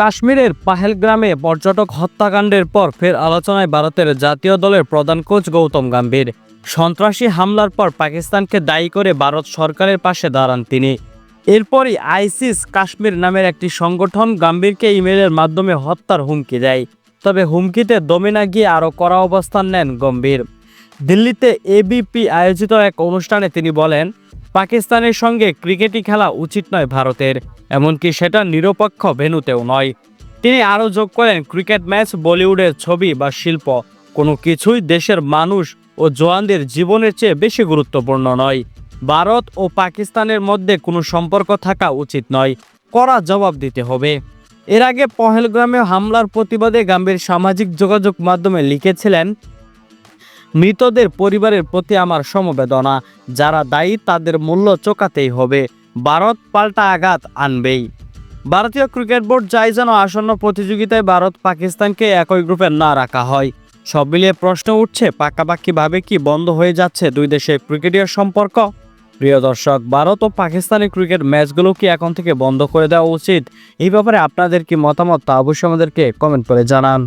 কাশ্মীরের পাহেলগ্রামে পর্যটক হত্যাকাণ্ডের পর ফের আলোচনায় ভারতের জাতীয় দলের প্রধান কোচ গৌতম গম্ভীর। সন্ত্রাসী হামলার পর পাকিস্তানকে দায়ী করে ভারত সরকারের পাশে দাঁড়ান তিনি। এরপরই আইসিস কাশ্মীর নামের একটি সংগঠন গাম্ভীরকে ইমেলের মাধ্যমে হত্যার হুমকি দেয়। তবে হুমকিতে দমে না গিয়ে আরও কড়া অবস্থান নেন গম্ভীর। দিল্লিতে এবিপি আয়োজিত এক অনুষ্ঠানে তিনি বলেন পাকিস্তানের সঙ্গে ক্রিকেটই খেলা উচিত নয় ভারতের, এমনকি সেটা নিরপেক্ষ ভেন্যুতেও নয়। তিনি আরও যোগ করেন, ক্রিকেট ম্যাচ বলিউডের ছবি বা শিল্প, কোনো কিছুই দেশের মানুষ ও জওয়ানদের জীবনের চেয়ে বেশি গুরুত্বপূর্ণ নয়। ভারত ও পাকিস্তানের মধ্যে কোনো সম্পর্ক থাকা উচিত নয়। কড়া জবাব দিতে হবে। এর আগে পহেলগ্রামে হামলার প্রতিবাদে গাম্ভীর সামাজিক যোগাযোগ মাধ্যমে লিখেছিলেন মৃতদের পরিবারের প্রতি আমার সমবেদনা। যারা দায়ী, তাদের মূল্য চোকাতেই হবে। ভারত পাল্টা আঘাত আনবেই। ভারতীয় ক্রিকেট বোর্ড চাই যেন আসন্ন প্রতিযোগিতায় ভারত পাকিস্তানকে একই গ্রুপে না রাখা হয়। সব মিলিয়ে প্রশ্ন উঠছে, পাকাপাকিভাবে কি বন্ধ হয়ে যাচ্ছে দুই দেশের ক্রিকেটের সম্পর্ক? প্রিয় দর্শক, ভারত ও পাকিস্তানের ক্রিকেট ম্যাচগুলো কি এখন থেকে বন্ধ করে দেওয়া উচিত? এই ব্যাপারে আপনাদের কি মতামত তা অবশ্যই আমাদেরকে কমেন্ট করে জানান।